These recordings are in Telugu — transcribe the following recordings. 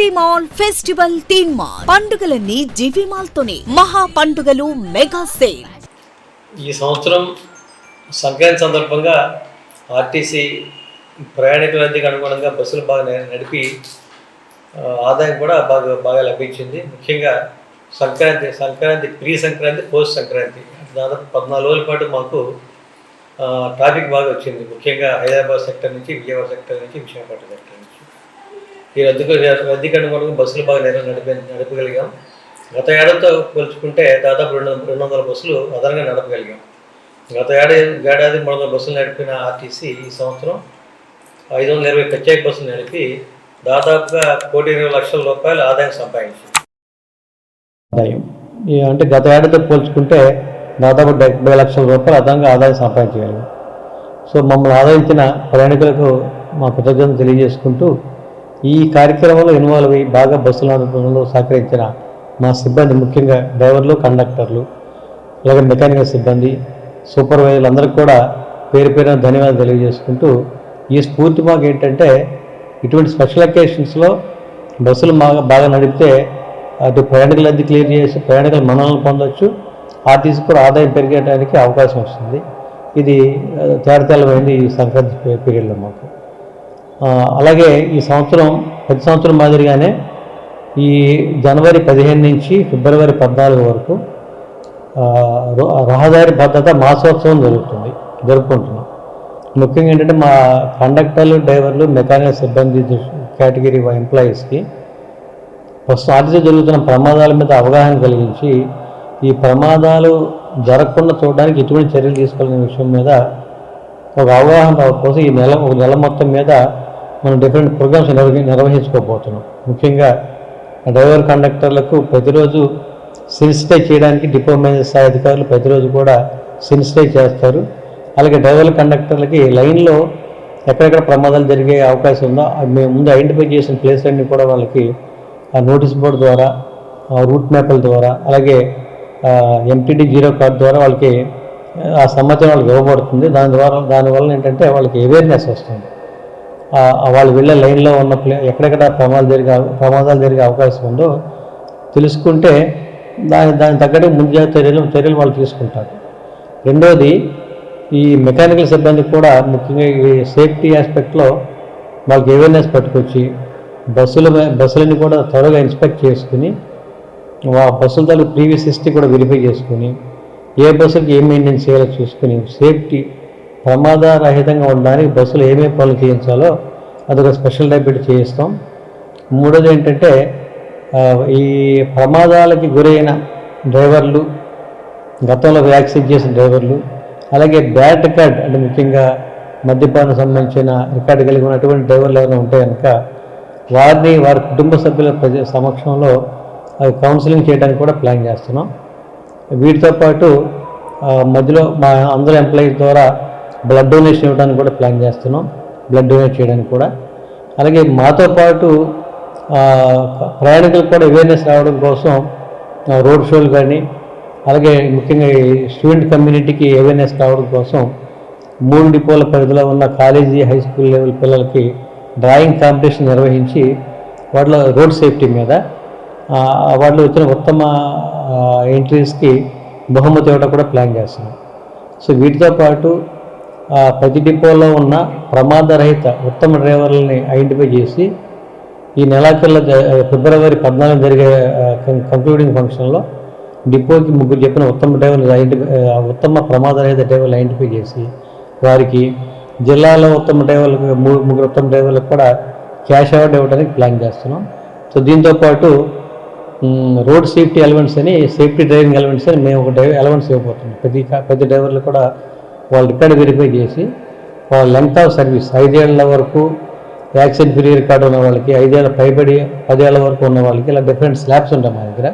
GV mall festival theme mall. పండుగలన్నీ జీవి మాల్ తోనే మహా పండుగలు మెగా సేల్. ఈ సంవత్సరం సంక్రాంతి సందర్భంగా ఆర్టీసీ ప్రయాణికుల రద్దీకి అనుగుణంగా బస్సులు బాగా నడిపి ఆదాయం కూడా బాగా బాగా లభించింది. ముఖ్యంగా సంక్రాంతి సంక్రాంతి ప్రీ సంక్రాంతి పోస్ట్ సంక్రాంతి దాదాపు పద్నాలుగు రోజుల పాటు మాకు ట్రాఫిక్ బాగా వచ్చింది. ముఖ్యంగా హైదరాబాద్ సెక్టర్ నుంచి విజయవాడ సెక్టర్ నుంచి విశాఖపట్నం సెక్టర్ నుంచి. ఈ రద్దీకి రద్దీకి అనుగుణంగా బస్సులు బాగా నిర నడిపే నడపగలిగాం. గత ఏడాదితో పోల్చుకుంటే దాదాపు రెండు రెండు వందల బస్సులు అదనంగా నడపగలిగాం. గత ఏడాది ఏడాది మూడు వందల బస్సులు నడిపిన ఆర్టీసీ ఈ సంవత్సరం ఐదు వందల ఇరవై ప్రత్యేక బస్సులు నడిపి దాదాపుగా కోటి ఇరవై లక్షల రూపాయలు ఆదాయం సంపాదించింది. ఆదాయం. అంటే గత ఏడాదితో పోల్చుకుంటే దాదాపు డెబ్బై లక్షల రూపాయలు అదనంగా ఆదాయం సంపాదించగలిగాం. సో మమ్మల్ని ఆదరించిన ప్రయాణికులకు మా కృతజ్ఞతలు తెలియజేసుకుంటూ ఈ కార్యక్రమంలో ఇన్వాల్వ్ అయ్యి బాగా బస్సులు నడపడంలో సహకరించిన మా సిబ్బంది ముఖ్యంగా డ్రైవర్లు కండక్టర్లు అలాగే మెకానికల్ సిబ్బంది సూపర్వైజర్లు అందరికీ కూడా పేరు పేరున ధన్యవాదాలు తెలియజేసుకుంటూ ఈ స్ఫూర్తి మాకు ఏంటంటే ఇటువంటి స్పెషల్ అకేషన్స్లో బస్సులు బాగా బాగా నడిపితే అటు ప్రయాణికులది క్లియర్ చేసి ప్రయాణికుల మనల్ని పొందొచ్చు. ఆర్టీసీ కూడా ఆదాయం పెరిగేయడానికి అవకాశం వస్తుంది. ఇది ఆ, తేడతెల్లమైంది ఈ సంక్రాంతి పీరియడ్లో మాకు. అలాగే ఈ సంవత్సరం ప్రతి సంవత్సరం మాదిరిగానే ఈ జనవరి పదిహేను నుంచి ఫిబ్రవరి పద్నాలుగు వరకు రహదారి భద్రత మాసోత్సవం జరుగుతుంది జరుపుకుంటున్నాం. ముఖ్యంగా ఏంటంటే మా కండక్టర్లు డ్రైవర్లు మెకానిక్ సిబ్బంది కేటగిరీ ఎంప్లాయీస్కి ప్రస్తుతం ఆర్టీసీ జరుగుతున్న ప్రమాదాల మీద అవగాహన కలిగించి ఈ ప్రమాదాలు జరగకుండా చూడడానికి ఎటువంటి చర్యలు తీసుకోవాలనే విషయం మీద ఒక అవగాహన కోసం ఈ నెల ఒక నెల మొత్తం మీద మనం డిఫరెంట్ ప్రోగ్రామ్స్ నిర్వహి నిర్వహించుకోబోతున్నాం. ముఖ్యంగా డ్రైవర్ కండక్టర్లకు ప్రతిరోజు సెన్సిటైజ్ చేయడానికి డిపో మేనేజర్ స్థాయి అధికారులు ప్రతిరోజు కూడా సెన్సిటైజ్ చేస్తారు. అలాగే డ్రైవర్ కండక్టర్లకి లైన్లో ఎక్కడెక్కడ ప్రమాదాలు జరిగే అవకాశం ఉందో మేము ముందు ఐడెంటిఫై చేసిన ప్లేస్ అన్ని కూడా వాళ్ళకి ఆ నోటీస్ బోర్డు ద్వారా ఆ రూట్ మ్యాప్ల ద్వారా అలాగే ఎంటీడీ జీరో కార్డ్ ద్వారా వాళ్ళకి ఆ సమాచారం వాళ్ళకి ఇవ్వబడుతుంది. దాని ద్వారా దానివల్ల ఏంటంటే వాళ్ళకి అవేర్నెస్ వస్తుంది. వాళ్ళు వెళ్ళే లైన్లో ఉన్న ప్లే ఎక్కడెక్కడ ప్రమాదాలు జరిగే ప్రమాదాలు జరిగే అవకాశం ఉందో తెలుసుకుంటే దాని దాని తగ్గట్టు ముందు చర్యలు చర్యలు వాళ్ళు తీసుకుంటారు. రెండోది ఈ మెకానికల్ సిబ్బంది కూడా ముఖ్యంగా ఈ సేఫ్టీ ఆస్పెక్ట్లో వాళ్ళకి అవేర్నెస్ పట్టుకొచ్చి బస్సుల మీద- బస్సులని కూడా త్వరగా ఇన్స్పెక్ట్ చేసుకుని ఆ బస్సుల తాలూకు ప్రీవియస్ హిస్టరీ కూడా వెరిఫై చేసుకుని ఏ బస్సులకి ఏం మెయింటైన్ చేయాలో చూసుకుని సేఫ్టీ ప్రమాదరహితంగా ఉండడానికి బస్సులు ఏమేమి పనులు చేయించాలో అదొక స్పెషల్ డైబెట్ చేయిస్తాం. మూడోది ఏంటంటే ఈ ప్రమాదాలకి గురైన డ్రైవర్లు గతంలో వ్యాక్సిన్ చేసిన డ్రైవర్లు అలాగే బ్యాడ్ రికార్డ్ అంటే ముఖ్యంగా మద్యపానం సంబంధించిన రికార్డు కలిగి ఉన్నటువంటి డ్రైవర్లు ఎవరైనా ఉంటే కనుక వారిని వారి కుటుంబ సభ్యుల ప్రజ సమక్షంలో అవి కౌన్సిలింగ్ చేయడానికి కూడా ప్లాన్ చేస్తున్నాం. వీటితో పాటు మధ్యలో మా అందరూ ఎంప్లాయీస్ ద్వారా బ్లడ్ డొనేషన్ ఇవ్వడానికి కూడా ప్లాన్ చేస్తున్నాం. బ్లడ్ డొనేట్ చేయడానికి కూడా. అలాగే మాతో పాటు ప్రయాణికులకు కూడా అవేర్నెస్ రావడం కోసం రోడ్ షోలు కానీ అలాగే ముఖ్యంగా ఈ స్టూడెంట్ కమ్యూనిటీకి అవేర్నెస్ రావడం కోసం మూడు డిపోల పరిధిలో ఉన్న కాలేజీ హై స్కూల్ లెవెల్ పిల్లలకి డ్రాయింగ్ కాంపిటీషన్ నిర్వహించి వాటిలో రోడ్ సేఫ్టీ మీద వాటిలో వచ్చిన ఉత్తమ ఎంట్రీస్కి బహుమతి ఇవ్వడం కూడా ప్లాన్ చేస్తున్నాం. సో వీటితో పాటు ప్రతి డిపోలో ఉన్న ప్రమాదరహిత ఉత్తమ డ్రైవర్లని ఐడెంటిఫై చేసి ఈ నెలాఖరులో ఫిబ్రవరి పద్నాలుగు జరిగే కంక్లూడింగ్ ఫంక్షన్లో డిపోకి ముగ్గురు చెప్పిన ఉత్తమ డ్రైవర్లు ఐడెంటిఫై ఉత్తమ ప్రమాదరహిత డ్రైవర్లు ఐడెంటిఫై చేసి వారికి జిల్లాలో ఉత్తమ డ్రైవర్లకు ముగ్గురు ఉత్తమ డ్రైవర్లకు కూడా క్యాష్ అవార్డు ఇవ్వడానికి ప్లాన్ చేస్తున్నాం. సో దీంతో పాటు రోడ్ సేఫ్టీ ఎలవెంట్స్ అని సేఫ్టీ డ్రైవింగ్ ఎలవెంట్స్ అని మేము ఒక డ్రైవ్ ఎలవెంట్స్ ఇవ్వబోతున్నాం. ప్రతి ప్రతి డ్రైవర్లు కూడా వాళ్ళు రికార్డు వెరిఫై చేసి వాళ్ళ లెంగ్త్ ఆఫ్ సర్వీస్ ఐదేళ్ళ వరకు యాక్సిడెంట్ ఫ్రీ రికార్డు ఉన్న వాళ్ళకి ఐదేళ్ళ పైబడి పదేళ్ళ వరకు ఉన్న వాళ్ళకి ఇలా డిఫరెంట్ స్లాబ్స్ ఉంటాయి మా దగ్గర.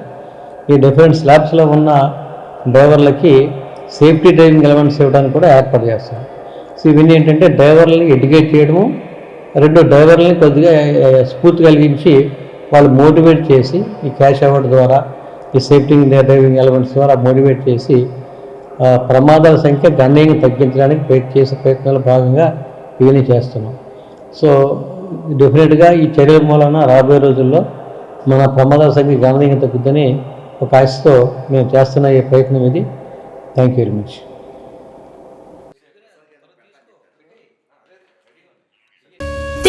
ఈ డిఫరెంట్ స్లాబ్స్లో ఉన్న డ్రైవర్లకి సేఫ్టీ డ్రైవింగ్ ఎలమెంట్స్ ఇవ్వడానికి కూడా ఏర్పాటు చేస్తాం సో ఇవన్నీ ఏంటంటే డ్రైవర్లని ఎడ్యుకేట్ చేయడము రెండు డ్రైవర్లని కొద్దిగా స్ఫూర్తి కలిగించి వాళ్ళు మోటివేట్ చేసి ఈ క్యాష్ అవార్డు ద్వారా ఈ సేఫ్టీ డ్రైవింగ్ ఎలవెంట్స్ ద్వారా మోటివేట్ చేసి ప్రమాదాల సంఖ్య గణనీయంగా తగ్గించడానికి ప్రయత్ చేసే ప్రయత్నాల భాగంగా ఇవన్నీ చేస్తున్నాం. సో డెఫినెట్గా ఈ చర్యల మూలన రాబోయే రోజుల్లో మన ప్రమాదాల సంఖ్య గణనీయంగా తగ్గుద్దని ఒక ఆశతో మేము చేస్తున్న ఈ ప్రయత్నం ఇది. Thank you very much.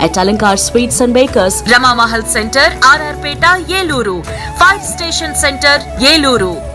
At Alankar Sweets and Bakers, Rama Mahal Center, RR Peta, Yeluru. Fire Station Center, Yeluru.